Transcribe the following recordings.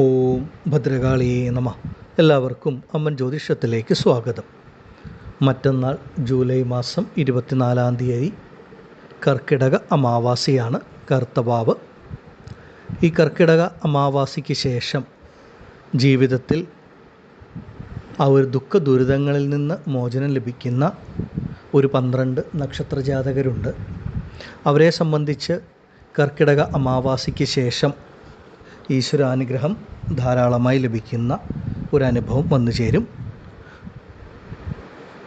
ഓം ഭദ്രകാളിയേ നമ. എല്ലാവർക്കും അമ്മൻ ജ്യോതിഷത്തിലേക്ക് സ്വാഗതം. മറ്റന്നാൾ ജൂലൈ മാസം ഇരുപത്തിനാലാം തീയതി കർക്കിടക അമാവാസിയാണ് കർത്തവാവ്. ഈ കർക്കിടക അമാവാസിക്ക് ശേഷം ജീവിതത്തിൽ ആ ഒരു ദുഃഖ ദുരിതങ്ങളിൽ നിന്ന് മോചനം ലഭിക്കുന്ന ഒരു പന്ത്രണ്ട് നക്ഷത്രജാതകരുണ്ട്. അവരെ സംബന്ധിച്ച് കർക്കിടക അമാവാസിക്ക് ശേഷം ഈശ്വരാനുഗ്രഹം ധാരാളമായി ലഭിക്കുന്ന ഒരനുഭവം വന്നു ചേരും.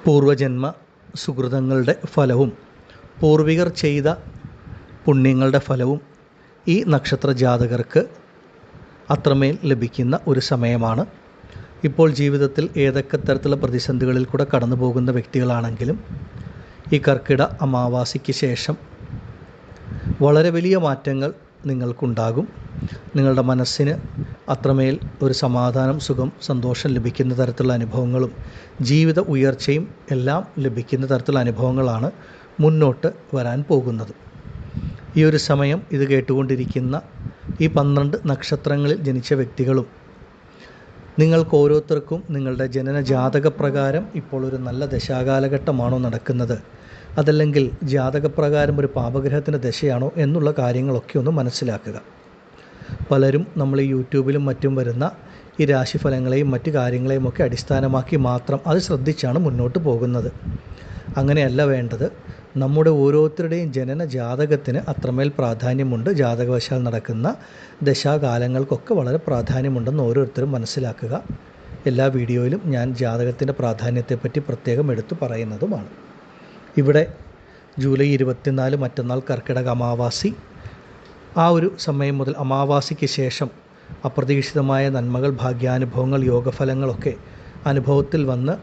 പൂർവജന്മ സുഹൃതങ്ങളുടെ ഫലവും പൂർവികർ ചെയ്ത പുണ്യങ്ങളുടെ ഫലവും ഈ നക്ഷത്ര ജാതകർക്ക് അത്രമേൽ ലഭിക്കുന്ന ഒരു സമയമാണ്. ഇപ്പോൾ ജീവിതത്തിൽ ഏതൊക്കെ തരത്തിലുള്ള പ്രതിസന്ധികളിൽ കൂടെ കടന്നു പോകുന്ന വ്യക്തികളാണെങ്കിലും ഈ കർക്കിട അമാവാസിക്ക് ശേഷം വളരെ വലിയ മാറ്റങ്ങൾ നിങ്ങൾക്കുണ്ടാകും. നിങ്ങളുടെ മനസ്സിന് അത്രമേൽ ഒരു സമാധാനം സുഖം സന്തോഷം ലഭിക്കുന്ന തരത്തിലുള്ള അനുഭവങ്ങളും ജീവിത ഉയർച്ചയും എല്ലാം ലഭിക്കുന്ന തരത്തിലുള്ള അനുഭവങ്ങളാണ് മുന്നോട്ട് വരാൻ പോകുന്നത്. ഈ ഒരു സമയം ഇത് കേട്ടുകൊണ്ടിരിക്കുന്ന ഈ പന്ത്രണ്ട് നക്ഷത്രങ്ങളിൽ ജനിച്ച വ്യക്തികളും നിങ്ങൾക്ക് ഓരോരുത്തർക്കും നിങ്ങളുടെ ജനന ജാതക പ്രകാരം ഇപ്പോൾ ഒരു നല്ല ദശാകാലഘട്ടമാണോ നടക്കുന്നത്? അതല്ലെങ്കിൽ ജാതകപ്രകാരം ഒരു പാപഗ്രഹത്തിന്റെ ദശയാണോ എന്നുള്ള കാര്യങ്ങളൊക്കെ ഒന്ന് മനസ്സിലാക്കുക. പലരും നമ്മൾ ഈ യൂട്യൂബിലും മറ്റും വരുന്ന ഈ രാശിഫലങ്ങളെയും മറ്റു കാര്യങ്ങളെയും ഒക്കെ അടിസ്ഥാനമാക്കി മാത്രം അത് ശ്രദ്ധിച്ചാണ് മുന്നോട്ട് പോകുന്നത്. അങ്ങനെയല്ല വേണ്ടത്. നമ്മുടെ ഓരോരുത്തരുടെയും ജനന ജാതകത്തിന് അത്രമേൽ പ്രാധാന്യമുണ്ട്. ജാതകവശാൽ നടക്കുന്ന ദശാകാലങ്ങൾക്കൊക്കെ വളരെ പ്രാധാന്യമുണ്ടെന്ന് ഓരോരുത്തരും മനസ്സിലാക്കുക. എല്ലാ വീഡിയോയിലും ഞാൻ ജാതകത്തിന്റെ പ്രാധാന്യത്തെപ്പറ്റി പ്രത്യേകം എടുത്തു പറയുന്നതുമാണ്. ഇവിടെ ജൂലൈ ഇരുപത്തിനാല് മറ്റന്നാൾ കർക്കിടക അമാവാസി. ആ ഒരു സമയം മുതൽ അമാവാസിക്ക് ശേഷം അപ്രതീക്ഷിതമായ നന്മകൾ ഭാഗ്യാനുഭവങ്ങൾ യോഗഫലങ്ങളൊക്കെ അനുഭവത്തിൽ വന്ന്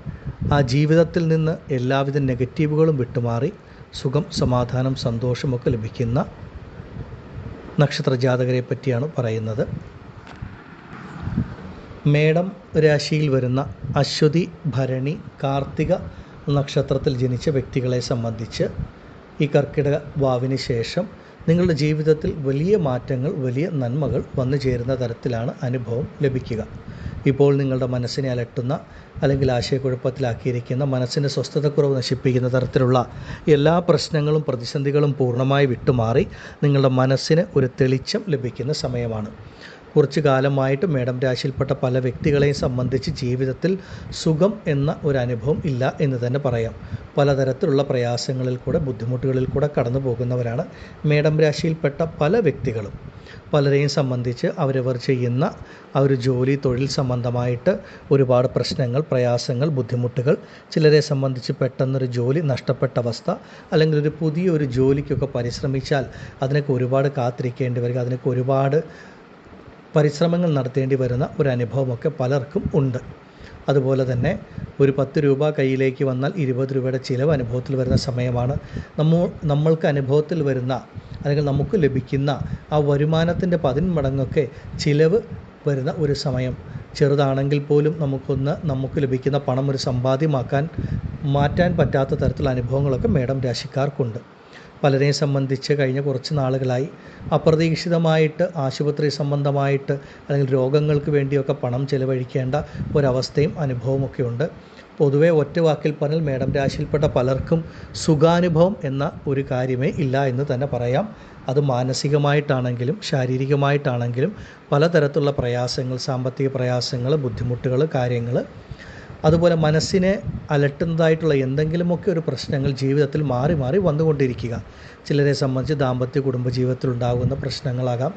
ആ ജീവിതത്തിൽ നിന്ന് എല്ലാവിധ നെഗറ്റീവുകളും വിട്ടുമാറി സുഖം സമാധാനം സന്തോഷമൊക്കെ ലഭിക്കുന്ന നക്ഷത്ര ജാതകരെ പറ്റിയാണ് പറയുന്നത്. മേടം രാശിയിൽ വരുന്ന അശ്വതി ഭരണി കാർത്തിക നക്ഷത്രത്തിൽ ജനിച്ച വ്യക്തികളെ സംബന്ധിച്ച് ഈ കർക്കിടക വാവിന് ശേഷം നിങ്ങളുടെ ജീവിതത്തിൽ വലിയ മാറ്റങ്ങൾ വലിയ നന്മകൾ വന്നു ചേരുന്ന തരത്തിലാണ് അനുഭവം ലഭിക്കുക. ഇപ്പോൾ നിങ്ങളുടെ മനസ്സിനെ അലട്ടുന്ന അല്ലെങ്കിൽ ആശയക്കുഴപ്പത്തിലാക്കിയിരിക്കുന്ന മനസ്സിന്റെ സ്വസ്ഥതക്കുറവ് നശിപ്പിക്കുന്ന തരത്തിലുള്ള എല്ലാ പ്രശ്നങ്ങളും പ്രതിസന്ധികളും പൂർണമായി വിട്ടുമാറി നിങ്ങളുടെ മനസ്സിന് ഒരു തെളിച്ചം ലഭിക്കുന്ന സമയമാണ്. കുറച്ചു കാലമായിട്ട് മേടം രാശിയിൽപ്പെട്ട പല വ്യക്തികളെയും സംബന്ധിച്ച് ജീവിതത്തിൽ സുഖം എന്ന ഒരു അനുഭവം ഇല്ല എന്ന് തന്നെ പറയാം. പലതരത്തിലുള്ള പ്രയാസങ്ങളിൽ കൂടെ ബുദ്ധിമുട്ടുകളിൽ കൂടെ കടന്നു പോകുന്നവരാണ് മേടം രാശിയിൽപ്പെട്ട പല വ്യക്തികളും. പലരെയും സംബന്ധിച്ച് അവരവർ ചെയ്യുന്ന ആ ഒരു ജോലി തൊഴിൽ സംബന്ധമായിട്ട് ഒരുപാട് പ്രശ്നങ്ങൾ പ്രയാസങ്ങൾ ബുദ്ധിമുട്ടുകൾ ചിലരെ സംബന്ധിച്ച് പെട്ടെന്നൊരു ജോലി നഷ്ടപ്പെട്ട അവസ്ഥ അല്ലെങ്കിൽ ഒരു പുതിയൊരു ജോലിക്കൊക്കെ പരിശ്രമിച്ചാൽ അതിനൊക്കെ ഒരുപാട് കാത്തിരിക്കേണ്ടി വരിക അതിനൊക്കെ ഒരുപാട് പരിശ്രമങ്ങൾ നടത്തേണ്ടി വരുന്ന ഒരു അനുഭവമൊക്കെ പലർക്കും ഉണ്ട്. അതുപോലെ തന്നെ ഒരു പത്ത് രൂപ കയ്യിലേക്ക് വന്നാൽ ഇരുപത് രൂപയുടെ ചിലവ് അനുഭവത്തിൽ വരുന്ന സമയമാണ്. നമ്മ നമ്മൾക്ക് അനുഭവത്തിൽ വരുന്ന അല്ലെങ്കിൽ നമുക്ക് ലഭിക്കുന്ന ആ വരുമാനത്തിന്റെ പതിന്മടങ്ങൊക്കെ ചിലവ് വരുന്ന ഒരു സമയം. ചെറുതാണെങ്കിൽ പോലും നമുക്കൊന്ന് നമുക്ക് ലഭിക്കുന്ന പണം ഒരു സമ്പാദ്യമാക്കാൻ മാറ്റാൻ പറ്റാത്ത തരത്തിലുള്ള അനുഭവങ്ങളൊക്കെ മേഡം രാശിക്കാർക്കുണ്ട്. പലരെയും സംബന്ധിച്ച് കഴിഞ്ഞ കുറച്ച് നാളുകളായി അപ്രതീക്ഷിതമായിട്ട് ആശുപത്രി സംബന്ധമായിട്ട് അല്ലെങ്കിൽ രോഗങ്ങൾക്ക് വേണ്ടിയൊക്കെ പണം ചെലവഴിക്കേണ്ട ഒരവസ്ഥയും അനുഭവമൊക്കെ ഉണ്ട്. പൊതുവേ ഒറ്റ വാക്കിൽ പറഞ്ഞാൽ മേഡം രാശിയിൽപ്പെട്ട പലർക്കും സുഖാനുഭവം എന്ന ഒരു കാര്യമേ ഇല്ല എന്ന് തന്നെ പറയാം. അത് മാനസികമായിട്ടാണെങ്കിലും ശാരീരികമായിട്ടാണെങ്കിലും പലതരത്തിലുള്ള പ്രയാസങ്ങൾ സാമ്പത്തിക പ്രയാസങ്ങൾ ബുദ്ധിമുട്ടുകൾ കാര്യങ്ങൾ അതുപോലെ മനസ്സിനെ അലട്ടുന്നതായിട്ടുള്ള എന്തെങ്കിലുമൊക്കെ ഒരു പ്രശ്നങ്ങൾ ജീവിതത്തിൽ മാറി മാറി വന്നുകൊണ്ടിരിക്കുക. ചിലരെ സംബന്ധിച്ച് ദാമ്പത്യ കുടുംബജീവിതത്തിൽ ഉണ്ടാകുന്ന പ്രശ്നങ്ങളാകാം.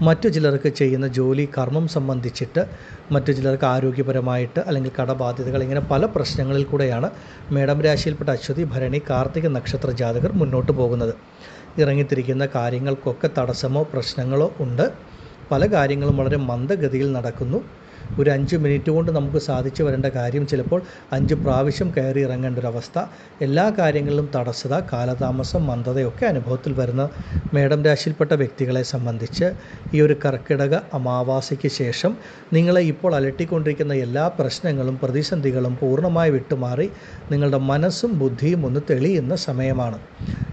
മറ്റു ചിലർക്ക് ചെയ്യുന്ന ജോലി കർമ്മം സംബന്ധിച്ചിട്ട് മറ്റു ചിലർക്ക് ആരോഗ്യപരമായിട്ട് അല്ലെങ്കിൽ കടബാധ്യതകൾ ഇങ്ങനെ പല പ്രശ്നങ്ങളിൽ കൂടെയാണ് മേടം രാശിയിൽപ്പെട്ട അശ്വതി ഭരണി കാർത്തിക നക്ഷത്ര ജാതകർ മുന്നോട്ട് പോകുന്നത്. ഇറങ്ങിത്തിരിക്കുന്ന കാര്യങ്ങൾക്കൊക്കെ തടസ്സമോ പ്രശ്നങ്ങളോ ഉണ്ട്. പല കാര്യങ്ങളും വളരെ മന്ദഗതിയിൽ നടക്കുന്നു. ഒരു അഞ്ച് മിനിറ്റ് കൊണ്ട് നമുക്ക് സാധിച്ചു വരേണ്ട കാര്യം ചിലപ്പോൾ അഞ്ച് പ്രാവശ്യം കയറി ഇറങ്ങേണ്ട ഒരു അവസ്ഥ. എല്ലാ കാര്യങ്ങളിലും തടസ്സത കാലതാമസം മന്ദതയൊക്കെ അനുഭവത്തിൽ വരുന്ന മേടം രാശിയിൽപ്പെട്ട വ്യക്തികളെ സംബന്ധിച്ച് ഈ ഒരു കർക്കിടക അമാവാസയ്ക്ക് ശേഷം നിങ്ങളെ ഇപ്പോൾ അലട്ടിക്കൊണ്ടിരിക്കുന്ന എല്ലാ പ്രശ്നങ്ങളും പ്രതിസന്ധികളും പൂർണമായി വിട്ടുമാറി നിങ്ങളുടെ മനസ്സും ബുദ്ധിയും ഒന്ന് തെളിയുന്ന സമയമാണ്.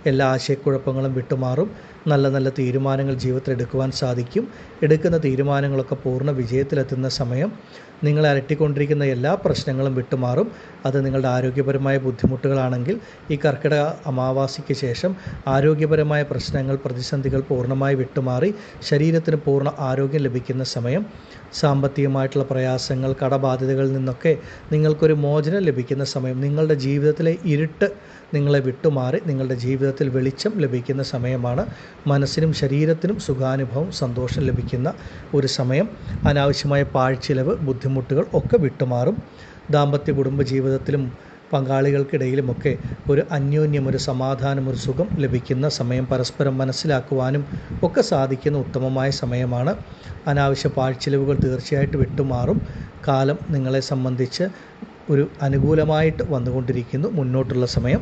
എല്ലാ ആശയക്കുഴപ്പങ്ങളും വിട്ടുമാറും. നല്ല നല്ല തീരുമാനങ്ങൾ ജീവിതത്തിൽ എടുക്കുവാൻ സാധിക്കും. എടുക്കുന്ന തീരുമാനങ്ങളൊക്കെ പൂർണ വിജയത്തിലെത്തുന്ന സമയം നിങ്ങളെ അലട്ടിക്കൊണ്ടിരിക്കുന്ന എല്ലാ പ്രശ്നങ്ങളും വിട്ടുമാറും. അത് നിങ്ങളുടെ ആരോഗ്യപരമായ ബുദ്ധിമുട്ടുകളാണെങ്കിൽ ഈ കർക്കിടക അമാവാസിക്ക് ശേഷം ആരോഗ്യപരമായ പ്രശ്നങ്ങൾ പ്രതിസന്ധികൾ പൂർണമായി വിട്ടുമാറി ശരീരത്തിന് പൂർണ ആരോഗ്യം ലഭിക്കുന്ന സമയം. സാമ്പത്തികമായിട്ടുള്ള പ്രയാസങ്ങൾ കടബാധ്യതകളിൽ നിന്നൊക്കെ നിങ്ങൾക്കൊരു മോചനം ലഭിക്കുന്ന സമയം നിങ്ങളുടെ ജീവിതത്തിലെ ഇരുട്ട് നിങ്ങളെ വിട്ടുമാറി നിങ്ങളുടെ ജീവിതത്തിൽ വെളിച്ചം ലഭിക്കുന്ന സമയമാണ്. മനസ്സിനും ശരീരത്തിനും സുഖാനുഭവം സന്തോഷം ലഭിക്കുന്ന ഒരു സമയം. അനാവശ്യമായ പാഴ്ചിലവ് ബുദ്ധിമുട്ടുകൾ ഒക്കെ വിട്ടുമാറും. ദാമ്പത്യ കുടുംബ ജീവിതത്തിലും പങ്കാളികൾക്കിടയിലുമൊക്കെ ഒരു അന്യോന്യം ഒരു സമാധാനം ഒരു സുഖം ലഭിക്കുന്ന സമയം പരസ്പരം മനസ്സിലാക്കുവാനും ഒക്കെ സാധിക്കുന്ന ഉത്തമമായ സമയമാണ്. അനാവശ്യ പാഴ്ചിലവുകൾ തീർച്ചയായിട്ടും വിട്ടുമാറും. കാലം നിങ്ങളെ സംബന്ധിച്ച് ഒരു അനുകൂലമായിട്ട് വന്നുകൊണ്ടിരിക്കുന്നു. മുന്നോട്ടുള്ള സമയം.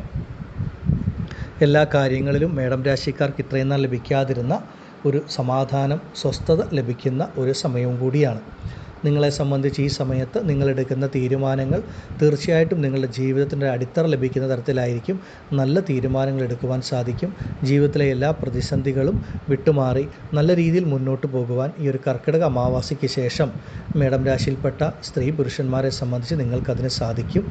എല്ലാ കാര്യങ്ങളിലും മേഡം രാശിക്കാർക്ക് ഇത്രയും നാൾ ലഭിക്കാതിരുന്ന ഒരു സമാധാനം സ്വസ്ഥത ലഭിക്കുന്ന ഒരു സമയവും കൂടിയാണ്. നിങ്ങളെ സംബന്ധിച്ച് ഈ സമയത്ത് നിങ്ങളെടുക്കുന്ന തീരുമാനങ്ങൾ തീർച്ചയായിട്ടും നിങ്ങളുടെ ജീവിതത്തിന്റെ അടിത്തറ ലഭിക്കുന്ന തരത്തിലായിരിക്കും. നല്ല തീരുമാനങ്ങൾ എടുക്കുവാൻ സാധിക്കും. ജീവിതത്തിലെ എല്ലാ പ്രതിസന്ധികളും വിട്ടുമാറി നല്ല രീതിയിൽ മുന്നോട്ട് പോകുവാൻ ഈ ഒരു കർക്കിടക അമാവാസിക്ക് ശേഷം മേടം രാശിയിൽപ്പെട്ട സ്ത്രീ പുരുഷന്മാരെ സംബന്ധിച്ച് നിങ്ങൾക്കതിന് സാധിക്കും.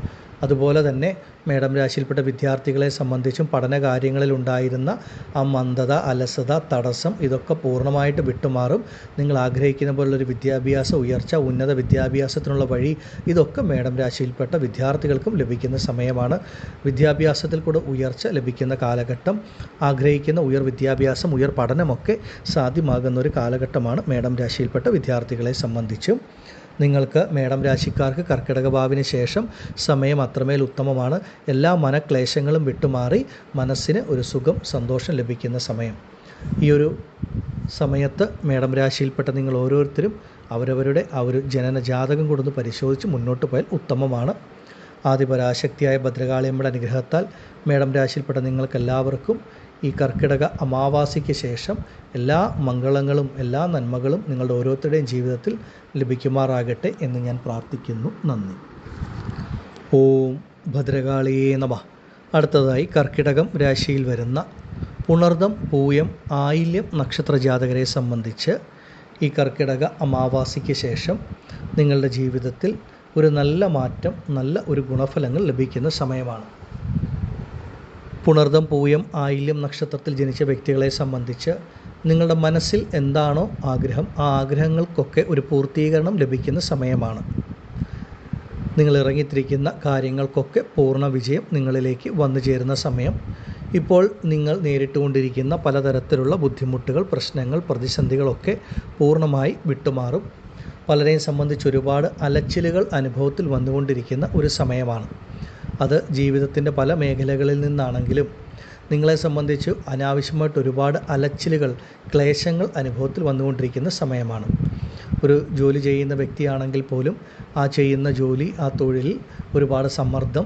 അതുപോലെ തന്നെ മേടം രാശിയിൽപ്പെട്ട വിദ്യാർത്ഥികളെ സംബന്ധിച്ചും പഠന കാര്യങ്ങളിൽ ഉണ്ടായിരുന്ന ആ മന്ദത അലസത തടസ്സം ഇതൊക്കെ പൂർണമായിട്ട് വിട്ടുമാറും. നിങ്ങൾ ആഗ്രഹിക്കുന്ന പോലുള്ളൊരു വിദ്യാഭ്യാസ ഉയർച്ച ഉന്നത വിദ്യാഭ്യാസത്തിനുള്ള വഴി ഇതൊക്കെ മേടം രാശിയിൽപ്പെട്ട വിദ്യാർത്ഥികൾക്കും ലഭിക്കുന്ന സമയമാണ്. വിദ്യാഭ്യാസത്തിൽ കൂടെ ഉയർച്ച ലഭിക്കുന്ന കാലഘട്ടം ആഗ്രഹിക്കുന്ന ഉയർ വിദ്യാഭ്യാസം ഉയർ പഠനമൊക്കെ സാധ്യമാകുന്ന ഒരു കാലഘട്ടമാണ് മേടം രാശിയിൽപ്പെട്ട വിദ്യാർത്ഥികളെ സംബന്ധിച്ചും. നിങ്ങൾക്ക് മേടം രാശിക്കാർക്ക് കർക്കിടക ഭാവിന് ശേഷം സമയം അത്രമേൽ ഉത്തമമാണ്. എല്ലാ മനക്ലേശങ്ങളും വിട്ടുമാറി മനസ്സിന് ഒരു സുഖം സന്തോഷം ലഭിക്കുന്ന സമയം. ഈ ഒരു സമയത്ത് മേടം രാശിയിൽപ്പെട്ട നിങ്ങൾ ഓരോരുത്തരും അവരവരുടെ ആ ഒരു ജനന ജാതകം കൊടുത്ത് പരിശോധിച്ച് മുന്നോട്ട് പോയാൽ ഉത്തമമാണ്. ആദിപരാശക്തിയായ ഭദ്രകാളിയമ്മയുടെ അനുഗ്രഹത്താൽ മേടം രാശിയിൽപ്പെട്ട നിങ്ങൾക്കെല്ലാവർക്കും ഈ കർക്കിടക അമാവാസിക്ക് ശേഷം എല്ലാ മംഗളങ്ങളും എല്ലാ നന്മകളും നിങ്ങളുടെ ഓരോരുത്തരുടെയും ജീവിതത്തിൽ ലഭിക്കുമാറാകട്ടെ എന്ന് ഞാൻ പ്രാർത്ഥിക്കുന്നു. നന്ദി. ഓം ഭദ്രകാളിയേ നമ. അടുത്തതായി കർക്കിടകം രാശിയിൽ വരുന്ന പുണർദം പൂയം ആയില്യം നക്ഷത്ര ജാതകരെ സംബന്ധിച്ച് ഈ കർക്കിടക അമാവാസിക്ക് ശേഷം നിങ്ങളുടെ ജീവിതത്തിൽ ഒരു നല്ല മാറ്റം നല്ല ഒരു ഗുണഫലങ്ങൾ ലഭിക്കുന്ന സമയമാണ്. പുണർദം പൂയം ആയില്യം നക്ഷത്രത്തിൽ ജനിച്ച വ്യക്തികളെ സംബന്ധിച്ച് നിങ്ങളുടെ മനസ്സിൽ എന്താണോ ആഗ്രഹം ആ ആഗ്രഹങ്ങൾക്കൊക്കെ ഒരു പൂർത്തീകരണം ലഭിക്കുന്ന സമയമാണ്. നിങ്ങൾ ഇറങ്ങിത്തിരിക്കുന്ന കാര്യങ്ങൾക്കൊക്കെ പൂർണ വിജയം നിങ്ങളിലേക്ക് വന്നു ചേരുന്ന സമയം. ഇപ്പോൾ നിങ്ങൾ നേരിട്ടുകൊണ്ടിരിക്കുന്ന പലതരത്തിലുള്ള ബുദ്ധിമുട്ടുകൾ പ്രശ്നങ്ങൾ പ്രതിസന്ധികളൊക്കെ പൂർണമായി വിട്ടുമാറും. പലരെയും സംബന്ധിച്ച് ഒരുപാട് അലച്ചിലുകൾ അനുഭവത്തിൽ വന്നുകൊണ്ടിരിക്കുന്ന ഒരു സമയമാണ്. അത് ജീവിതത്തിന്റെ പല മേഖലകളിൽ നിന്നാണെങ്കിലും നിങ്ങളെ സംബന്ധിച്ച് അനാവശ്യമായിട്ട് ഒരുപാട് അലച്ചിലുകൾ ക്ലേശങ്ങൾ അനുഭവത്തിൽ വന്നുകൊണ്ടിരിക്കുന്ന സമയമാണ്. ഒരു ജോലി ചെയ്യുന്ന വ്യക്തിയാണെങ്കിൽ പോലും ആ ചെയ്യുന്ന ജോലി ആ തൊഴിലിൽ ഒരുപാട് സമ്മർദ്ദം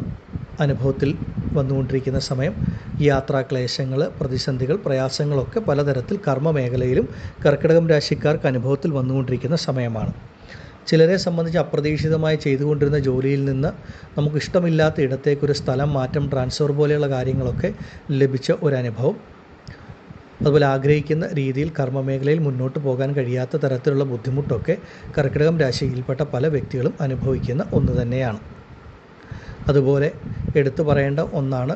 അനുഭവത്തിൽ വന്നുകൊണ്ടിരിക്കുന്ന സമയം യാത്രാക്ലേശങ്ങൾ പ്രതിസന്ധികൾ പ്രയാസങ്ങളൊക്കെ പലതരത്തിൽ കർമ്മ മേഖലയിലും കർക്കിടകം രാശിക്കാർക്ക് അനുഭവത്തിൽ വന്നുകൊണ്ടിരിക്കുന്ന സമയമാണ്. ചിലരെ സംബന്ധിച്ച് അപ്രതീക്ഷിതമായി ചെയ്തുകൊണ്ടിരുന്ന ജോലിയിൽ നിന്ന് നമുക്ക് ഇഷ്ടമില്ലാത്ത ഇടത്തേക്കൊരു സ്ഥലം മാറ്റം ട്രാൻസ്ഫർ പോലെയുള്ള കാര്യങ്ങളൊക്കെ ലഭിച്ച ഒരനുഭവം. അതുപോലെ ആഗ്രഹിക്കുന്ന രീതിയിൽ കർമ്മമേഖലയിൽ മുന്നോട്ട് പോകാൻ കഴിയാത്ത തരത്തിലുള്ള ബുദ്ധിമുട്ടൊക്കെ കർക്കിടകം രാശിയിൽപ്പെട്ട പല വ്യക്തികളും അനുഭവിക്കുന്ന ഒന്ന് തന്നെയാണ്. അതുപോലെ എടുത്തു പറയേണ്ട ഒന്നാണ്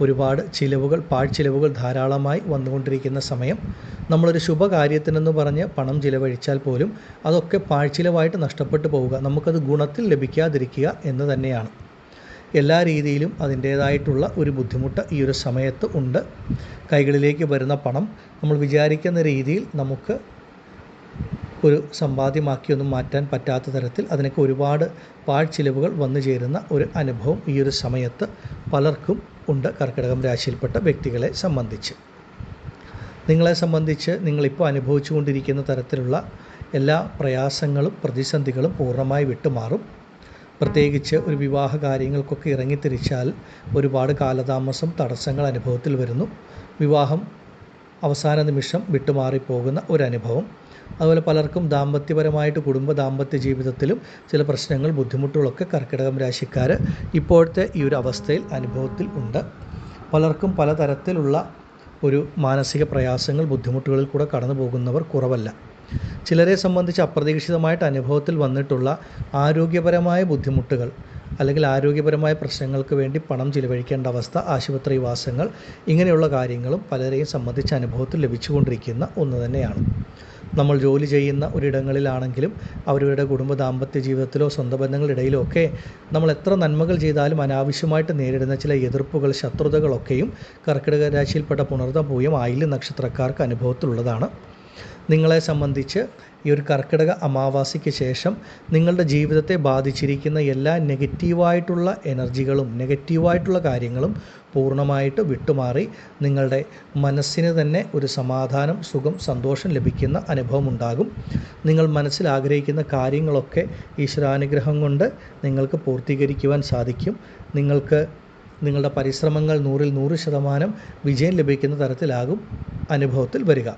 ഒരുപാട് ചിലവുകൾ പാഴ്ചിലവുകൾ ധാരാളമായി വന്നുകൊണ്ടിരിക്കുന്ന സമയം നമ്മളൊരു ശുഭകാര്യത്തിനെന്ന് പറഞ്ഞ് പണം ചിലവഴിച്ചാൽ പോലും അതൊക്കെ പാഴ്ചിലവായിട്ട് നഷ്ടപ്പെട്ടു പോവുക. നമുക്കത് ഗുണത്തിൽ ലഭിക്കാതിരിക്കുക എന്ന് തന്നെയാണ്. എല്ലാ രീതിയിലും അതിന്റേതായിട്ടുള്ള ഒരു ബുദ്ധിമുട്ട് ഈ ഒരു സമയത്ത് ഉണ്ട്. കൈകളിലേക്ക് വരുന്ന പണം നമ്മൾ വിചാരിക്കുന്ന രീതിയിൽ നമുക്ക് ഒരു സമ്പാദ്യമാക്കിയൊന്നും മാറ്റാൻ പറ്റാത്ത തരത്തിൽ അതിനൊക്കെ ഒരുപാട് പാഴ്ചിലവുകൾ വന്നു ചേരുന്ന ഒരു അനുഭവം ഈ ഒരു സമയത്ത് പലർക്കും ഉണ്ട് കർക്കിടകം രാശിയിൽപ്പെട്ട വ്യക്തികളെ സംബന്ധിച്ച്. നിങ്ങളെ സംബന്ധിച്ച് നിങ്ങളിപ്പോൾ അനുഭവിച്ചു കൊണ്ടിരിക്കുന്ന തരത്തിലുള്ള എല്ലാ പ്രയാസങ്ങളും പ്രതിസന്ധികളും പൂർണമായി വിട്ടുമാറും. പ്രത്യേകിച്ച് ഒരു വിവാഹ കാര്യങ്ങൾക്കൊക്കെ ഇറങ്ങിത്തിരിച്ചാൽ ഒരുപാട് കാലതാമസം തടസ്സങ്ങൾ അനുഭവത്തിൽ വരുന്നു. വിവാഹം അവസാന നിമിഷം വിട്ടുമാറിപ്പോകുന്ന ഒരനുഭവം. അതുപോലെ പലർക്കും ദാമ്പത്യപരമായിട്ട് കുടുംബ ദാമ്പത്യ ജീവിതത്തിലും ചില പ്രശ്നങ്ങൾ ബുദ്ധിമുട്ടുകളൊക്കെ കർക്കിടകം രാശിക്കാർ ഇപ്പോഴത്തെ ഈ ഒരു അവസ്ഥയിൽ അനുഭവത്തിൽ ഉണ്ട്. പലർക്കും പലതരത്തിലുള്ള ഒരു മാനസിക പ്രയാസങ്ങൾ ബുദ്ധിമുട്ടുകളിൽ കൂടെ കടന്നു പോകുന്നവർ കുറവല്ല. ചിലരെ സംബന്ധിച്ച് അപ്രതീക്ഷിതമായിട്ട് അനുഭവത്തിൽ വന്നിട്ടുള്ള ആരോഗ്യപരമായ ബുദ്ധിമുട്ടുകൾ അല്ലെങ്കിൽ ആരോഗ്യപരമായ പ്രശ്നങ്ങൾക്ക് വേണ്ടി പണം ചിലവഴിക്കേണ്ട അവസ്ഥ ആശുപത്രിവാസങ്ങൾ ഇങ്ങനെയുള്ള കാര്യങ്ങളും പലരെയും സംബന്ധിച്ച അനുഭവത്തിൽ ലഭിച്ചുകൊണ്ടിരിക്കുന്ന ഒന്ന് തന്നെയാണ്. നമ്മൾ ജോലി ചെയ്യുന്ന ഒരിടങ്ങളിലാണെങ്കിലും അവരുടെ കുടുംബ ദാമ്പത്യ ജീവിതത്തിലോ സ്വന്തം ബന്ധങ്ങളിടയിലോ ഒക്കെ നമ്മൾ എത്ര നന്മകൾ ചെയ്താലും അനാവശ്യമായിട്ട് നേരിടുന്ന ചില എതിർപ്പുകൾ ശത്രുതകളൊക്കെയും കർക്കിടക രാശിയിൽപ്പെട്ട പുണർന്ന പൂയം ആയില്യ നക്ഷത്രക്കാർക്ക് അനുഭവത്തിലുള്ളതാണ്. നിങ്ങളെ സംബന്ധിച്ച് ഈ ഒരു കർക്കിടക അമാവാസിക്ക് ശേഷം നിങ്ങളുടെ ജീവിതത്തെ ബാധിച്ചിരിക്കുന്ന എല്ലാ നെഗറ്റീവായിട്ടുള്ള എനർജികളും നെഗറ്റീവായിട്ടുള്ള കാര്യങ്ങളും പൂർണമായിട്ട് വിട്ടുമാറി നിങ്ങളുടെ മനസ്സിന് തന്നെ ഒരു സമാധാനം സുഖം സന്തോഷം ലഭിക്കുന്ന അനുഭവം ഉണ്ടാകും. നിങ്ങൾ മനസ്സിൽ ആഗ്രഹിക്കുന്ന കാര്യങ്ങളൊക്കെ ഈശ്വരാനുഗ്രഹം കൊണ്ട് നിങ്ങൾക്ക് പൂർത്തീകരിക്കുവാൻ സാധിക്കും. നിങ്ങൾക്ക് നിങ്ങളുടെ പരിശ്രമങ്ങൾ നൂറിൽ നൂറ് ശതമാനം വിജയം ലഭിക്കുന്ന തരത്തിലാകും അനുഭവത്തിൽ വരിക.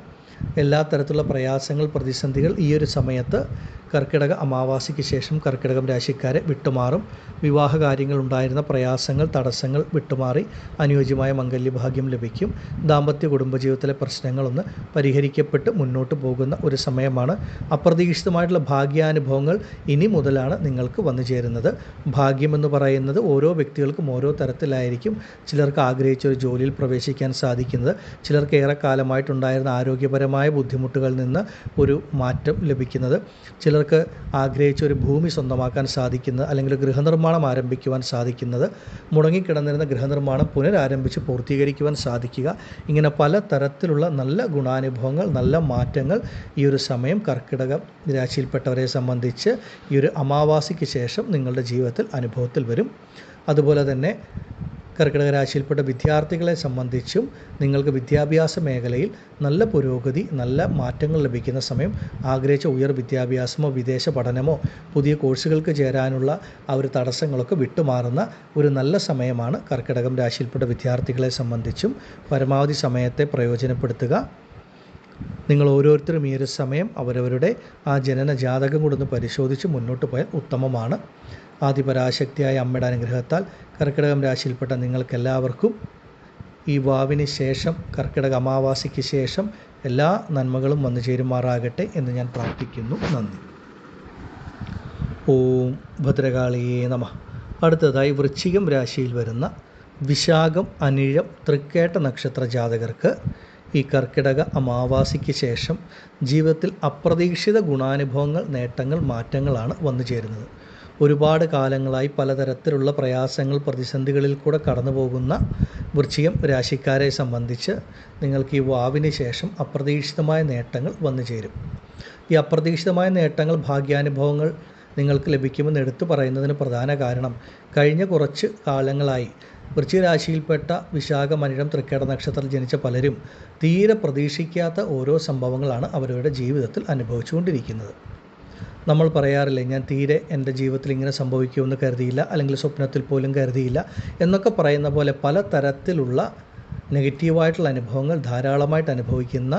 എല്ലാ തരത്തിലുള്ള പ്രയാസങ്ങൾ പ്രതിസന്ധികൾ ഈ ഒരു സമയത്ത് കർക്കിടക അമാവാസിക്ക് ശേഷം കർക്കിടകം രാശിക്കാരെ വിട്ടുമാറും. വിവാഹ കാര്യങ്ങൾ ഉണ്ടായിരുന്ന പ്രയാസങ്ങൾ തടസ്സങ്ങൾ വിട്ടുമാറി അനുയോജ്യമായ മംഗല്യഭാഗ്യം ലഭിക്കും. ദാമ്പത്യ കുടുംബജീവിതത്തിലെ പ്രശ്നങ്ങളൊന്ന് പരിഹരിക്കപ്പെട്ട് മുന്നോട്ട് പോകുന്ന ഒരു സമയമാണ്. അപ്രതീക്ഷിതമായിട്ടുള്ള ഭാഗ്യാനുഭവങ്ങൾ ഇനി മുതലാണ് നിങ്ങൾക്ക് വന്നു ചേരുന്നത്. ഭാഗ്യമെന്ന് പറയുന്നത് ഓരോ വ്യക്തികൾക്കും ഓരോ തരത്തിലായിരിക്കും. ചിലർക്ക് ആഗ്രഹിച്ച ഒരു ജോലിയിൽ പ്രവേശിക്കാൻ സാധിക്കുന്നത് ചിലർക്ക് ഏറെക്കാലമായിട്ടുണ്ടായിരുന്ന ആരോഗ്യപരമായ ബുദ്ധിമുട്ടുകളിൽ നിന്ന് ഒരു മാറ്റം ലഭിക്കുന്നത്. ചിലർക്ക് ആഗ്രഹിച്ച ഒരു ഭൂമി സ്വന്തമാക്കാൻ സാധിക്കുന്നത് അല്ലെങ്കിൽ ഗൃഹനിർമ്മാണം ആരംഭിക്കുവാൻ സാധിക്കുന്നത് മുടങ്ങിക്കിടന്നിരുന്ന ഗൃഹനിർമ്മാണം പുനരാരംഭിച്ച് പൂർത്തീകരിക്കുവാൻ സാധിക്കുക ഇങ്ങനെ പല തരത്തിലുള്ള നല്ല ഗുണാനുഭവങ്ങൾ നല്ല മാറ്റങ്ങൾ ഈ ഒരു സമയം കർക്കിടക രാശിയിൽപ്പെട്ടവരെ സംബന്ധിച്ച് ഈ ഒരു അമാവാസിക്ക് ശേഷം നിങ്ങളുടെ ജീവിതത്തിൽ അനുഭവത്തിൽ വരും. അതുപോലെ തന്നെ കർക്കിടക രാശിയിൽപ്പെട്ട വിദ്യാർത്ഥികളെ സംബന്ധിച്ചും നിങ്ങൾക്ക് വിദ്യാഭ്യാസ മേഖലയിൽ നല്ല പുരോഗതി നല്ല മാറ്റങ്ങൾ ലഭിക്കുന്ന സമയം ആഗ്രഹിച്ച ഉയർ വിദ്യാഭ്യാസമോ വിദേശ പഠനമോ പുതിയ കോഴ്സുകൾക്ക് ചേരാനുള്ള ആ ഒരു തടസ്സങ്ങളൊക്കെ വിട്ടുമാറുന്ന ഒരു നല്ല സമയമാണ് കർക്കിടകം രാശിയിൽപ്പെട്ട വിദ്യാർത്ഥികളെ സംബന്ധിച്ചും പരമാവധി സമയത്തെ പ്രയോജനപ്പെടുത്തുക. നിങ്ങൾ ഓരോരുത്തരും ഈ ഒരു സമയം അവരവരുടെ ആ ജനന ജാതകം കൂടെ ഒന്ന് പരിശോധിച്ച് മുന്നോട്ട് പോയാൽ ഉത്തമമാണ്. ആദിപരാശക്തിയായ അമ്മയുടെ അനുഗ്രഹത്താൽ കർക്കിടകം രാശിയിൽപ്പെട്ട നിങ്ങൾക്കെല്ലാവർക്കും ഈ വാവിന് ശേഷം കർക്കിടക അമാവാസിക്ക് ശേഷം എല്ലാ നന്മകളും വന്നു ചേരുമാറാകട്ടെ എന്ന് ഞാൻ പ്രാർത്ഥിക്കുന്നു. നന്ദി. ഓം ഭദ്രകാളിയേ നമ. അടുത്തതായി വൃശ്ചികം രാശിയിൽ വരുന്ന വിശാഖം അനിഴം തൃക്കേട്ട നക്ഷത്ര ജാതകർക്ക് ഈ കർക്കിടക അമാവാസിക്ക് ശേഷം ജീവിതത്തിൽ അപ്രതീക്ഷിത ഗുണാനുഭവങ്ങൾ നേട്ടങ്ങൾ മാറ്റങ്ങളാണ് വന്നു ചേരുന്നത്. ഒരുപാട് കാലങ്ങളായി പലതരത്തിലുള്ള പ്രയാസങ്ങൾ പ്രതിസന്ധികളിൽ കൂടെ കടന്നു പോകുന്ന വൃശ്ചികം രാശിക്കാരെ സംബന്ധിച്ച് നിങ്ങൾക്ക് ഈ വാവിന് ശേഷം അപ്രതീക്ഷിതമായ നേട്ടങ്ങൾ വന്നു ചേരും. ഈ അപ്രതീക്ഷിതമായ നേട്ടങ്ങൾ ഭാഗ്യാനുഭവങ്ങൾ നിങ്ങൾക്ക് ലഭിക്കുമെന്ന് എടുത്തു പറയുന്നതിന് പ്രധാന കാരണം കഴിഞ്ഞ കുറച്ച് കാലങ്ങളായി വൃശ്ചികരാശിയിൽപ്പെട്ട വിശാഖ മനിഴം തൃക്കേട നക്ഷത്രത്തിൽ ജനിച്ച പലരും തീരെ പ്രതീക്ഷിക്കാത്ത ഓരോ സംഭവങ്ങളാണ് അവരുടെ ജീവിതത്തിൽ അനുഭവിച്ചുകൊണ്ടിരിക്കുന്നത്. നമ്മൾ പറയാറില്ലേ ഞാൻ തീരെ എന്റെ ജീവിതത്തിൽ ഇങ്ങനെ സംഭവിക്കുമെന്ന് കരുതിയില്ല അല്ലെങ്കിൽ സ്വപ്നത്തിൽ പോലും കരുതിയില്ല എന്നൊക്കെ പറയുന്ന പോലെ പല തരത്തിലുള്ള നെഗറ്റീവായിട്ടുള്ള അനുഭവങ്ങൾ ധാരാളമായിട്ട് അനുഭവിക്കുന്ന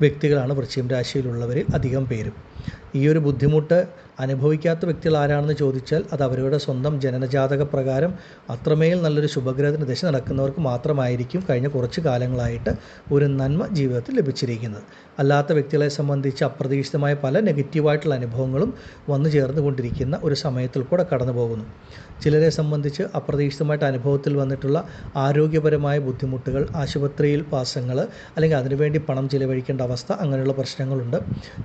വ്യക്തികളാണ് വൃശ്ചികം രാശിയിലുള്ളവരിൽ അധികം പേരും. ഈ ഒരു ബുദ്ധിമുട്ട് അനുഭവിക്കാത്ത വ്യക്തികൾ ആരാണെന്ന് ചോദിച്ചാൽ അത് അവരുടെ സ്വന്തം ജനനജാതക പ്രകാരം അത്രമേൽ നല്ലൊരു ശുഭഗ്രഹത്തിന് ദശ നടക്കുന്നവർക്ക് മാത്രമായിരിക്കും കഴിഞ്ഞ കുറച്ച് കാലങ്ങളായിട്ട് ഒരു നന്മ ജീവിതത്തിൽ ലഭിച്ചിരിക്കുന്നത്. അല്ലാത്ത വ്യക്തികളെ സംബന്ധിച്ച് അപ്രതീക്ഷിതമായ പല നെഗറ്റീവായിട്ടുള്ള അനുഭവങ്ങളും വന്നു ചേർന്നുകൊണ്ടിരിക്കുന്ന ഒരു സമയത്തിൽ കൂടെ കടന്നു പോകുന്നു. ചിലരെ സംബന്ധിച്ച് അപ്രതീക്ഷിതമായിട്ട് അനുഭവത്തിൽ വന്നിട്ടുള്ള ആരോഗ്യപരമായ ബുദ്ധിമുട്ടുകൾ ആശുപത്രിയിൽ പാസങ്ങൾ അല്ലെങ്കിൽ അതിനുവേണ്ടി പണം ചിലവഴിക്കേണ്ട അവസ്ഥ അങ്ങനെയുള്ള പ്രശ്നങ്ങളുണ്ട്.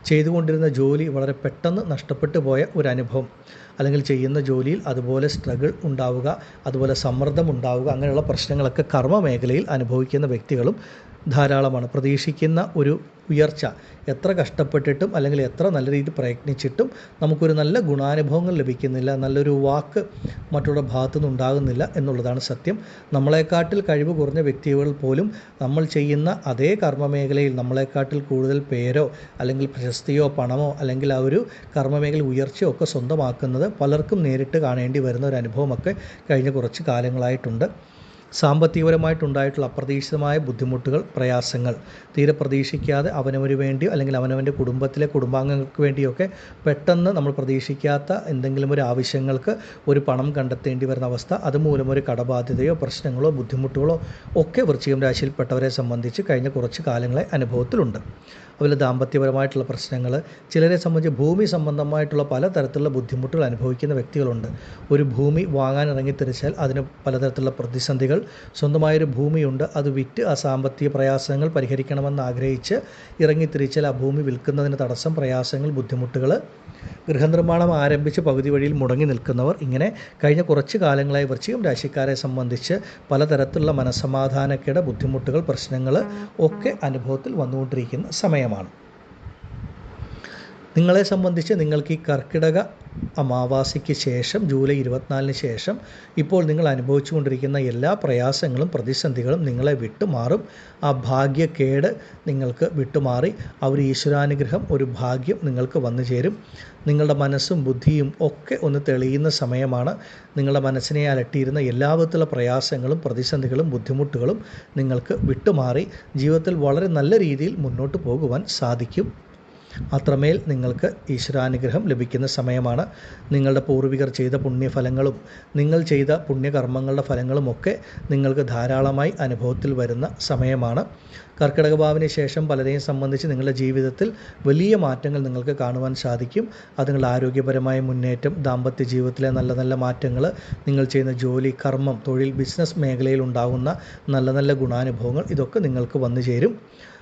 ചെയ്തുകൊണ്ടിരുന്ന ജോലി വളരെ പെട്ടെന്ന് നഷ്ടപ്പെട്ടു പോയ ഒരു അനുഭവം. അല്ലെങ്കിൽ ചെയ്യുന്ന ജോലിയിൽ അതുപോലെ സ്ട്രഗിൾ ഉണ്ടാവുക അതുപോലെ സമ്മർദ്ദം ഉണ്ടാവുക അങ്ങനെയുള്ള പ്രശ്നങ്ങളൊക്കെ കർമ്മ മേഖലയിൽ അനുഭവിക്കുന്ന വ്യക്തികളും ധാരാളമാണ്. പ്രതീക്ഷിക്കുന്ന ഒരു ഉയർച്ച. എത്ര കഷ്ടപ്പെട്ടിട്ടും അല്ലെങ്കിൽ എത്ര നല്ല രീതിയിൽ പ്രയത്നിച്ചിട്ടും നമുക്കൊരു നല്ല ഗുണാനുഭവങ്ങൾ ലഭിക്കുന്നില്ല. നല്ലൊരു വാക്ക് മറ്റുള്ള ഭാഗത്തു നിന്ന് ഉണ്ടാകുന്നില്ല എന്നുള്ളതാണ് സത്യം. നമ്മളെക്കാട്ടിൽ കഴിവ് കുറഞ്ഞ വ്യക്തികൾ പോലും നമ്മൾ ചെയ്യുന്ന അതേ കർമ്മമേഖലയിൽ നമ്മളെക്കാട്ടിൽ കൂടുതൽ പേരോ അല്ലെങ്കിൽ പ്രശസ്തിയോ പണമോ അല്ലെങ്കിൽ ആ ഒരു കർമ്മമേഖല ഉയർച്ചയോ ഒക്കെ സ്വന്തമാക്കുന്നത് പലർക്കും നേരിട്ട് കാണേണ്ടി വരുന്ന ഒരു അനുഭവമൊക്കെ കഴിഞ്ഞ കുറച്ച് കാലങ്ങളായിട്ടുണ്ട്. സാമ്പത്തികപരമായിട്ടുണ്ടായിട്ടുള്ള അപ്രതീക്ഷിതമായ ബുദ്ധിമുട്ടുകൾ പ്രയാസങ്ങൾ. തീരെ പ്രതീക്ഷിക്കാതെ അവനവന് വേണ്ടിയോ അല്ലെങ്കിൽ അവനവന്റെ കുടുംബത്തിലെ കുടുംബാംഗങ്ങൾക്ക് വേണ്ടിയൊക്കെ പെട്ടെന്ന് നമ്മൾ പ്രതീക്ഷിക്കാത്ത എന്തെങ്കിലും ഒരു ആവശ്യങ്ങൾക്ക് ഒരു പണം കണ്ടെത്തേണ്ടി വരുന്ന അവസ്ഥ അതുമൂലം ഒരു കടബാധ്യതയോ പ്രശ്നങ്ങളോ ബുദ്ധിമുട്ടുകളോ ഒക്കെ വൃശ്ചികം രാശിയിൽപ്പെട്ടവരെ സംബന്ധിച്ച് കഴിഞ്ഞ കുറച്ച് കാലങ്ങളെ അനുഭവത്തിലുണ്ട്. അതുപോലെ ദാമ്പത്യപരമായിട്ടുള്ള പ്രശ്നങ്ങൾ ചിലരെ സംബന്ധിച്ച് ഭൂമി സംബന്ധമായിട്ടുള്ള പലതരത്തിലുള്ള ബുദ്ധിമുട്ടുകൾ അനുഭവിക്കുന്ന വ്യക്തികളുണ്ട്. ഒരു ഭൂമി വാങ്ങാൻ ഇറങ്ങി തിരിച്ചാൽ അതിന് പലതരത്തിലുള്ള പ്രതിസന്ധികൾ സ്വന്തമായൊരു ഭൂമിയുണ്ട്. അത് വിറ്റ് ആ സാമ്പത്തിക പ്രയാസങ്ങൾ പരിഹരിക്കണമെന്ന് ആഗ്രഹിച്ച് ഇറങ്ങിത്തിരിച്ചാൽ ആ ഭൂമി വിൽക്കുന്നതിന് തടസ്സം പ്രയാസങ്ങൾ ബുദ്ധിമുട്ടുകൾ. ഗൃഹനിർമ്മാണം ആരംഭിച്ച് പകുതി വഴിയിൽ മുടങ്ങി നിൽക്കുന്നവർ ഇങ്ങനെ കഴിഞ്ഞ കുറച്ച് കാലങ്ങളായി വൃശ്ചികം രാശിക്കാരെ സംബന്ധിച്ച് പലതരത്തിലുള്ള മനസ്സമാധാനക്കേട് ബുദ്ധിമുട്ടുകൾ പ്രശ്നങ്ങൾ ഒക്കെ അനുഭവത്തിൽ വന്നുകൊണ്ടിരിക്കുന്ന സമയമാണ്. നിങ്ങളെ സംബന്ധിച്ച് നിങ്ങൾക്ക് ഈ കർക്കിടക അമാവാസിക്ക് ശേഷം ജൂലൈ ഇരുപത്തിനാലിന് ശേഷം ഇപ്പോൾ നിങ്ങൾ അനുഭവിച്ചു കൊണ്ടിരിക്കുന്ന എല്ലാ പ്രയാസങ്ങളും പ്രതിസന്ധികളും നിങ്ങളെ വിട്ടുമാറും. ആ ഭാഗ്യക്കേട് നിങ്ങൾക്ക് വിട്ടുമാറി. ആ ഒരു ഈശ്വരാനുഗ്രഹം ഒരു ഭാഗ്യം നിങ്ങൾക്ക് വന്നു ചേരും. നിങ്ങളുടെ മനസ്സും ബുദ്ധിയും ഒക്കെ ഒന്ന് തെളിയുന്ന സമയമാണ്. നിങ്ങളുടെ മനസ്സിനെ അലട്ടിയിരുന്ന എല്ലാ വിധത്തിലുള്ള പ്രയാസങ്ങളും പ്രതിസന്ധികളും ബുദ്ധിമുട്ടുകളും നിങ്ങൾക്ക് വിട്ടുമാറി. ജീവിതത്തിൽ വളരെ നല്ല രീതിയിൽ മുന്നോട്ട് പോകുവാൻ സാധിക്കും. അത്രമേൽ നിങ്ങൾക്ക് ഈശ്വരാനുഗ്രഹം ലഭിക്കുന്ന സമയമാണ്. നിങ്ങളുടെ പൂർവികർ ചെയ്ത പുണ്യഫലങ്ങളും നിങ്ങൾ ചെയ്ത പുണ്യകർമ്മങ്ങളുടെ ഫലങ്ങളുമൊക്കെ നിങ്ങൾക്ക് ധാരാളമായി അനുഭവത്തിൽ വരുന്ന സമയമാണ്. കർക്കിടക ഭാവിന് ശേഷം പലരെയും സംബന്ധിച്ച് നിങ്ങളുടെ ജീവിതത്തിൽ വലിയ മാറ്റങ്ങൾ നിങ്ങൾക്ക് കാണുവാൻ സാധിക്കും. അത് നിങ്ങളുടെ ആരോഗ്യപരമായ മുന്നേറ്റം ദാമ്പത്യ ജീവിതത്തിലെ നല്ല നല്ല മാറ്റങ്ങൾ നിങ്ങൾ ചെയ്യുന്ന ജോലി കർമ്മം തൊഴിൽ ബിസിനസ് മേഖലയിൽ ഉണ്ടാകുന്ന നല്ല നല്ല ഗുണാനുഭവങ്ങൾ ഇതൊക്കെ നിങ്ങൾക്ക് വന്നു ചേരും.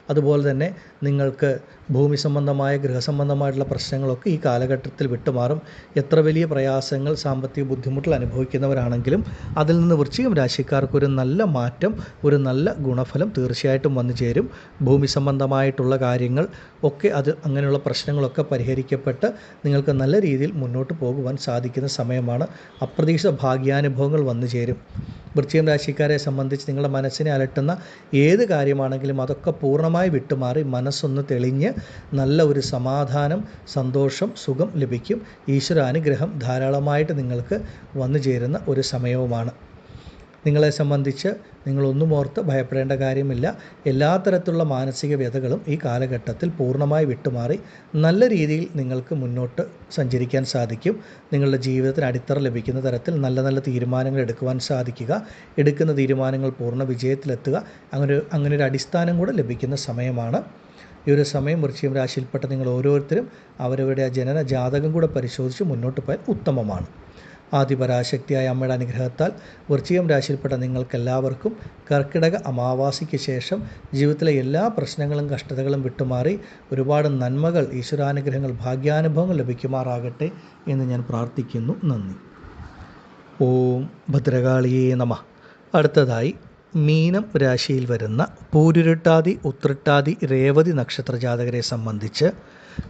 അതുപോലെ തന്നെ നിങ്ങൾക്ക് ഭൂമി സംബന്ധമായ ഗൃഹസംബന്ധമായിട്ടുള്ള പ്രശ്നങ്ങളൊക്കെ ഈ കാലഘട്ടത്തിൽ വിട്ടുമാറും. എത്ര വലിയ പ്രയാസങ്ങൾ സാമ്പത്തിക ബുദ്ധിമുട്ടുകൾ അനുഭവിക്കുന്നവരാണെങ്കിലും അതിൽ നിന്ന് വൃശ്ചികം രാശിക്കാർക്ക് ഒരു നല്ല മാറ്റം ഒരു നല്ല ഗുണഫലം തീർച്ചയായിട്ടും വന്നു ചേരും. ഭൂമി സംബന്ധമായിട്ടുള്ള കാര്യങ്ങൾ ഒക്കെ അത് അങ്ങനെയുള്ള പ്രശ്നങ്ങളൊക്കെ പരിഹരിക്കപ്പെട്ട് നിങ്ങൾക്ക് നല്ല രീതിയിൽ മുന്നോട്ട് പോകുവാൻ സാധിക്കുന്ന സമയമാണ്. അപ്രതീക്ഷിത ഭാഗ്യാനുഭവങ്ങൾ വന്നു ചേരും. വൃശ്ചികം രാശിക്കാരെ സംബന്ധിച്ച് നിങ്ങളുടെ മനസ്സിനെ അലട്ടുന്ന ഏത് കാര്യമാണെങ്കിലും അതൊക്കെ പൂർണമായി വിട്ടുമാറി മനസ്സൊന്ന് തെളിഞ്ഞ് നല്ല ഒരു സമാധാനം സന്തോഷം സുഖം ലഭിക്കും. ഈശ്വര അനുഗ്രഹം ധാരാളമായിട്ട് നിങ്ങൾക്ക് വന്നു ചേരുന്ന ഒരു സമയവുമാണ്. നിങ്ങളെ സംബന്ധിച്ച് നിങ്ങളൊന്നും ഓർത്ത് ഭയപ്പെടേണ്ട കാര്യമില്ല. എല്ലാ തരത്തിലുള്ള മാനസിക വ്യതകളും ഈ കാലഘട്ടത്തിൽ പൂർണമായി വിട്ടുമാറി നല്ല രീതിയിൽ നിങ്ങൾക്ക് മുന്നോട്ട് സഞ്ചരിക്കാൻ സാധിക്കും. നിങ്ങളുടെ ജീവിതത്തിന് അടിത്തറ ലഭിക്കുന്ന തരത്തിൽ നല്ല നല്ല തീരുമാനങ്ങൾ എടുക്കുവാൻ സാധിക്കുക. എടുക്കുന്ന തീരുമാനങ്ങൾ പൂർണ വിജയത്തിലെത്തുക. അങ്ങനെ അങ്ങനെ ഒരു അടിസ്ഥാനം കൂടെ ലഭിക്കുന്ന സമയമാണ്. ഈ ഒരു സമയം വൃശ്ചികം രാശിയിൽപ്പെട്ട നിങ്ങൾ ഓരോരുത്തരും അവരവരുടെ ആ ജനന ജാതകം കൂടെ പരിശോധിച്ച് മുന്നോട്ട് പോയാൽ ഉത്തമമാണ്. ആദിപരാശക്തിയായ അമ്മയുടെ അനുഗ്രഹത്താൽ വൃശ്ചികം രാശിയിൽപ്പെട്ട നിങ്ങൾക്കെല്ലാവർക്കും കർക്കിടക അമാവാസിക്ക് ശേഷം ജീവിതത്തിലെ എല്ലാ പ്രശ്നങ്ങളും കഷ്ടതകളും വിട്ടുമാറി ഒരുപാട് നന്മകൾ ഈശ്വരാനുഗ്രഹങ്ങൾ ഭാഗ്യാനുഭവങ്ങൾ ലഭിക്കുമാറാകട്ടെ എന്ന് ഞാൻ പ്രാർത്ഥിക്കുന്നു. നന്ദി. ഓം ഭദ്രകാളിയേ നമ. അടുത്തതായി മീനം രാശിയിൽ വരുന്ന പൂരുരുട്ടാതി ഉത്രട്ടാതി രേവതി നക്ഷത്ര ജാതകരെ സംബന്ധിച്ച്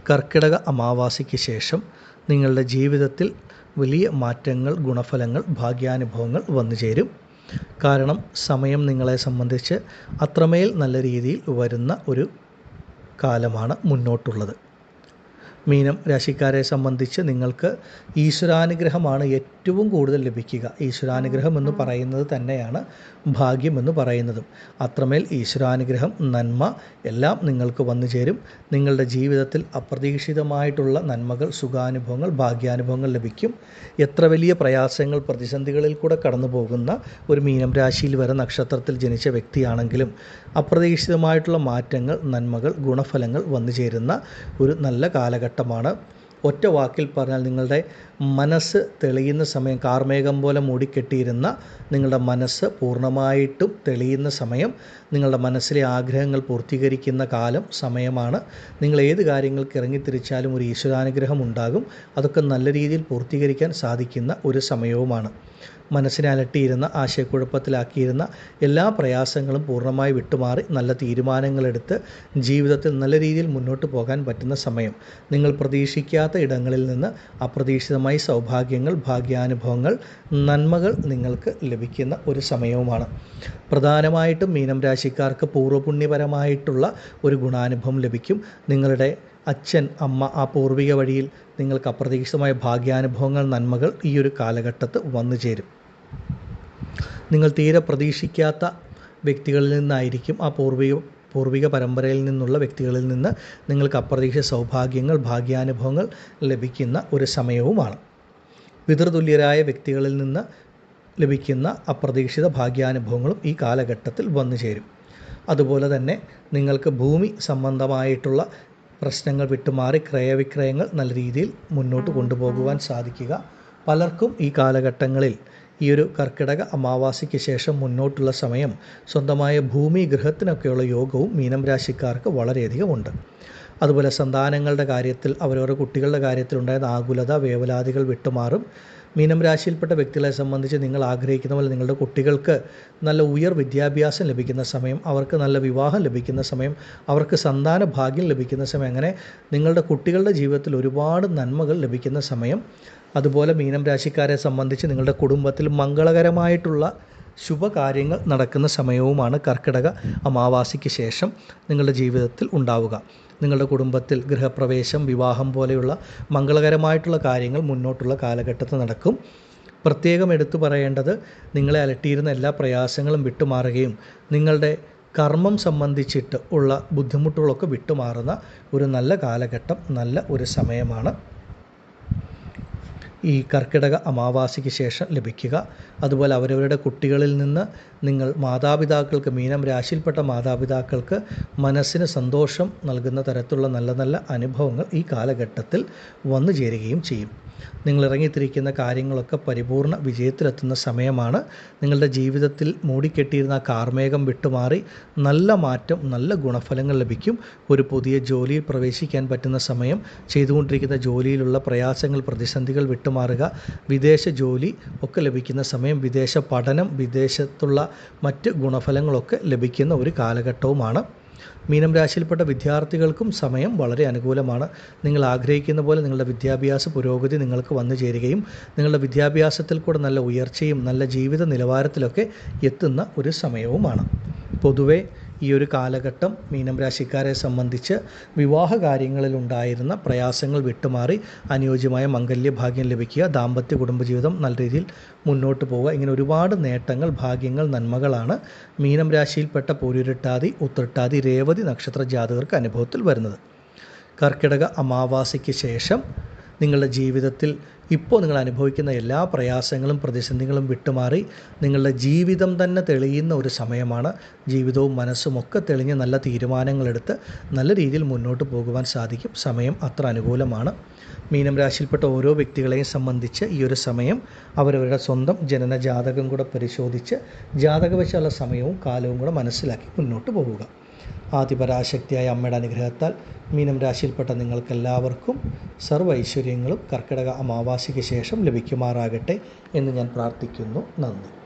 കർക്കിടക അമാവാസിക്ക് ശേഷം നിങ്ങളുടെ ജീവിതത്തിൽ വലിയ മാറ്റങ്ങൾ ഗുണഫലങ്ങൾ ഭാഗ്യാനുഭവങ്ങൾ വന്നു ചേരും. കാരണം സമയം നിങ്ങളെ സംബന്ധിച്ച് അത്രമേൽ നല്ല രീതിയിൽ വരുന്ന ഒരു കാലമാണ് മുന്നോട്ടുള്ളത്. മീനം രാശിക്കാരെ സംബന്ധിച്ച് നിങ്ങൾക്ക് ഈശ്വരാനുഗ്രഹമാണ് ഏറ്റവും കൂടുതൽ ലഭിക്കുക. ഈശ്വരാനുഗ്രഹം എന്ന് പറയുന്നത് തന്നെയാണ് ഭാഗ്യം എന്ന് പറയുന്നതും. അത്രമേൽ ഈശ്വരാനുഗ്രഹം നന്മ എല്ലാം നിങ്ങൾക്ക് വന്നു ചേരും. നിങ്ങളുടെ ജീവിതത്തിൽ അപ്രതീക്ഷിതമായിട്ടുള്ള നന്മകൾ സുഖാനുഭവങ്ങൾ ഭാഗ്യാനുഭവങ്ങൾ ലഭിക്കും. എത്ര വലിയ പ്രയാസങ്ങൾ പ്രതിസന്ധികളിൽ കൂടെ കടന്നു പോകുന്ന ഒരു മീനം രാശിയിൽ വരെ നക്ഷത്രത്തിൽ ജനിച്ച വ്യക്തിയാണെങ്കിലും അപ്രതീക്ഷിതമായിട്ടുള്ള മാറ്റങ്ങൾ നന്മകൾ ഗുണഫലങ്ങൾ വന്നു ചേരുന്ന ഒരു നല്ല കാലഘട്ടമാണ്. ഒറ്റ വാക്കിൽ പറഞ്ഞാൽ നിങ്ങളുടെ മനസ്സ് തെളിയുന്ന സമയം കാർമേഘം പോലെ മൂടിക്കെട്ടിയിരുന്ന നിങ്ങളുടെ മനസ്സ് പൂർണമായിട്ടും തെളിയുന്ന സമയം നിങ്ങളുടെ മനസ്സിലെ ആഗ്രഹങ്ങൾ പൂർത്തീകരിക്കുന്ന കാലം സമയമാണ്. നിങ്ങൾ ഏത് കാര്യങ്ങൾക്ക് ഇറങ്ങിത്തിരിച്ചാലും ഒരു ഈശ്വരാനുഗ്രഹം ഉണ്ടാകും. അതൊക്കെ നല്ല രീതിയിൽ പൂർത്തീകരിക്കാൻ സാധിക്കുന്ന ഒരു സമയവുമാണ്. മനസ്സിനെ അലട്ടിയിരുന്ന ആശയക്കുഴപ്പത്തിലാക്കിയിരുന്ന എല്ലാ പ്രയാസങ്ങളും പൂർണമായി വിട്ടുമാറി നല്ല തീരുമാനങ്ങളെടുത്ത് ജീവിതത്തിൽ നല്ല രീതിയിൽ മുന്നോട്ട് പോകാൻ പറ്റുന്ന സമയം. നിങ്ങൾ പ്രതീക്ഷിക്കാത്ത ഇടങ്ങളിൽ നിന്ന് അപ്രതീക്ഷിതമായി സൗഭാഗ്യങ്ങൾ ഭാഗ്യാനുഭവങ്ങൾ നന്മകൾ നിങ്ങൾക്ക് ലഭിക്കുന്ന ഒരു സമയവുമാണ്. പ്രധാനമായിട്ടും മീനം രാശിക്കാർക്ക് പൂർവപുണ്യപരമായിട്ടുള്ള ഒരു ഗുണാനുഭവം ലഭിക്കും. നിങ്ങളുടെ അച്ഛൻ അമ്മ ആ പൂർവിക വഴിയിൽ നിങ്ങൾക്ക് അപ്രതീക്ഷിതമായ ഭാഗ്യാനുഭവങ്ങൾ നന്മകൾ ഈ ഒരു കാലഘട്ടത്ത് വന്നു ചേരും നിങ്ങൾ തീരെ പ്രതീക്ഷിക്കാത്ത വ്യക്തികളിൽ നിന്നായിരിക്കും ആ പൂർവിക പൂർവിക പരമ്പരയിൽ നിന്നുള്ള വ്യക്തികളിൽ നിന്ന് നിങ്ങൾക്ക് അപ്രതീക്ഷിത സൗഭാഗ്യങ്ങൾ ഭാഗ്യാനുഭവങ്ങൾ ലഭിക്കുന്ന ഒരു സമയവുമാണ്. പിതൃതുല്യരായ വ്യക്തികളിൽ നിന്ന് ലഭിക്കുന്ന അപ്രതീക്ഷിത ഭാഗ്യാനുഭവങ്ങളും ഈ കാലഘട്ടത്തിൽ വന്നു ചേരും. അതുപോലെ തന്നെ നിങ്ങൾക്ക് ഭൂമി സംബന്ധമായിട്ടുള്ള പ്രശ്നങ്ങൾ വിട്ടുമാറി ക്രയവിക്രയങ്ങൾ നല്ല രീതിയിൽ മുന്നോട്ട് കൊണ്ടുപോകുവാൻ സാധിക്കുക. പലർക്കും ഈ കാലഘട്ടങ്ങളിൽ ഈ ഒരു കർക്കിടക അമാവാസിക്ക് ശേഷം മുന്നോട്ടുള്ള സമയം സ്വന്തമായ ഭൂമി ഗൃഹത്തിനൊക്കെയുള്ള യോഗവും മീനം രാശിക്കാർക്ക് വളരെയധികം ഉണ്ട്. അതുപോലെ സന്താനങ്ങളുടെ കാര്യത്തിൽ അവരവരുടെ കുട്ടികളുടെ കാര്യത്തിൽ ഉണ്ടായിരുന്ന ആകുലത വേവലാതികൾ വിട്ടുമാറും. മീനം രാശിയിൽപ്പെട്ട വ്യക്തികളെ സംബന്ധിച്ച് നിങ്ങൾ ആഗ്രഹിക്കുന്ന പോലെ നിങ്ങളുടെ കുട്ടികൾക്ക് നല്ല ഉയർ വിദ്യാഭ്യാസം ലഭിക്കുന്ന സമയം അവർക്ക് നല്ല വിവാഹം ലഭിക്കുന്ന സമയം അവർക്ക് സന്താന ഭാഗ്യം ലഭിക്കുന്ന സമയം അങ്ങനെ നിങ്ങളുടെ കുട്ടികളുടെ ജീവിതത്തിൽ ഒരുപാട് നന്മകൾ ലഭിക്കുന്ന സമയം അതുപോലെ മീനം രാശിക്കാരെ സംബന്ധിച്ച് നിങ്ങളുടെ കുടുംബത്തിൽ മംഗളകരമായിട്ടുള്ള ശുഭകാര്യങ്ങൾ നടക്കുന്ന സമയവുമാണ് കർക്കിടക അമാവാസിക്ക് ശേഷം നിങ്ങളുടെ ജീവിതത്തിൽ ഉണ്ടാവുക. നിങ്ങളുടെ കുടുംബത്തിൽ ഗൃഹപ്രവേശം വിവാഹം പോലെയുള്ള മംഗളകരമായിട്ടുള്ള കാര്യങ്ങൾ മുന്നോട്ടുള്ള കാലഘട്ടത്തിൽ നടക്കും. പ്രത്യേകം എടുത്തു പറയേണ്ടത് നിങ്ങളെ അലട്ടിയിരുന്ന എല്ലാ പ്രയാസങ്ങളും വിട്ടുമാറുകയും നിങ്ങളുടെ കർമ്മം സംബന്ധിച്ചിട്ട് ഉള്ള ബുദ്ധിമുട്ടുകളൊക്കെ വിട്ടുമാറുന്ന ഒരു നല്ല കാലഘട്ടം നല്ല ഒരു സമയമാണ്. ഈ കർക്കിടക അമാവാസിക്ക് ശേഷം ലഭിക്കുക. അതുപോലെ അവരവരുടെ കുട്ടികളിൽ നിന്ന് നിങ്ങൾ മാതാപിതാക്കൾക്ക് മീനം രാശിയിൽപ്പെട്ട മാതാപിതാക്കൾക്ക് മനസ്സിന് സന്തോഷം നൽകുന്ന തരത്തിലുള്ള നല്ല നല്ല അനുഭവങ്ങൾ ഈ കാലഘട്ടത്തിൽ വന്നു ചേരുകയും ചെയ്യും. നിങ്ങൾ ഇറങ്ങിത്തിരിക്കുന്ന കാര്യങ്ങളൊക്കെ പരിപൂർണ വിജയത്തിലെത്തുന്ന സമയമാണ്. നിങ്ങളുടെ ജീവിതത്തിൽ മൂടിക്കെട്ടിയിരുന്ന കാർമേഘം വിട്ടുമാറി നല്ല മാറ്റം നല്ല ഗുണഫലങ്ങൾ ലഭിക്കും. ഒരു പുതിയ ജോലിയിൽ പ്രവേശിക്കാൻ പറ്റുന്ന സമയം ചെയ്തുകൊണ്ടിരിക്കുന്ന ജോലിയിലുള്ള പ്രയാസങ്ങൾ പ്രതിസന്ധികൾ വിട്ടുമാറുക വിദേശ ജോലി ഒക്കെ ലഭിക്കുന്ന സമയം വിദേശ പഠനം വിദേശത്തുള്ള മറ്റ് ഗുണഫലങ്ങളൊക്കെ ലഭിക്കുന്ന ഒരു കാലഘട്ടവുമാണ്. മീനം രാശിയിൽപ്പെട്ട വിദ്യാർത്ഥികൾക്കും സമയം വളരെ അനുകൂലമാണ്. നിങ്ങൾ ആഗ്രഹിക്കുന്ന പോലെ നിങ്ങളുടെ വിദ്യാഭ്യാസ പുരോഗതി നിങ്ങൾക്ക് വന്നു ചേരുകയും നിങ്ങളുടെ വിദ്യാഭ്യാസത്തിൽ കൂടെ നല്ല ഉയർച്ചയും നല്ല ജീവിത നിലവാരത്തിലൊക്കെ എത്തുന്ന ഒരു സമയവുമാണ്. പൊതുവെ ഈ ഒരു കാലഘട്ടം മീനം രാശിക്കാരെ സംബന്ധിച്ച് വിവാഹ കാര്യങ്ങളിൽ ഉണ്ടായിരുന്ന പ്രയാസങ്ങൾ വിട്ടുമാറി അനുയോജ്യമായ മംഗല്യഭാഗ്യം ലഭിക്കുക ദാമ്പത്യ കുടുംബജീവിതം നല്ല രീതിയിൽ മുന്നോട്ട് പോവുക ഇങ്ങനെ ഒരുപാട് നേട്ടങ്ങൾ ഭാഗ്യങ്ങൾ നന്മകളാണ് മീനം രാശിയിൽപ്പെട്ട പൂരിരട്ടാതി ഉത്രട്ടാതി രേവതി നക്ഷത്ര ജാതകർക്ക് അനുഭവത്തിൽ വരുന്നത്. കർക്കിടക അമാവാസിക്ക് ശേഷം നിങ്ങളുടെ ജീവിതത്തിൽ ഇപ്പോൾ നിങ്ങൾ അനുഭവിക്കുന്ന എല്ലാ പ്രയാസങ്ങളും പ്രതിസന്ധികളും വിട്ടുമാറി നിങ്ങളുടെ ജീവിതം തന്നെ തെളിയുന്ന ഒരു സമയമാണ്. ജീവിതവും മനസ്സും ഒക്കെ തെളിഞ്ഞ് നല്ല തീരുമാനങ്ങളെടുത്ത് നല്ല രീതിയിൽ മുന്നോട്ട് പോകുവാൻ സാധിക്കും. സമയം അത്ര അനുകൂലമാണ്. മീനം രാശിയിൽപ്പെട്ട ഓരോ വ്യക്തികളെയും സംബന്ധിച്ച് ഈ ഒരു സമയം അവരവരുടെ സ്വന്തം ജനന ജാതകം കൂടെ പരിശോധിച്ച് ജാതകവശാല സമയവും കാലവും കൂടെ മനസ്സിലാക്കി മുന്നോട്ട് പോവുക. ആദിപരാശക്തിയായ അമ്മയുടെ അനുഗ്രഹത്താൽ മീനം രാശിയിൽപ്പെട്ട നിങ്ങൾക്കെല്ലാവർക്കും സർവ ഐശ്വര്യങ്ങളും കർക്കിടക അമാവാസിക്ക് ശേഷം ലഭിക്കുമാറാകട്ടെ എന്ന് ഞാൻ പ്രാർത്ഥിക്കുന്നു. നന്ദി.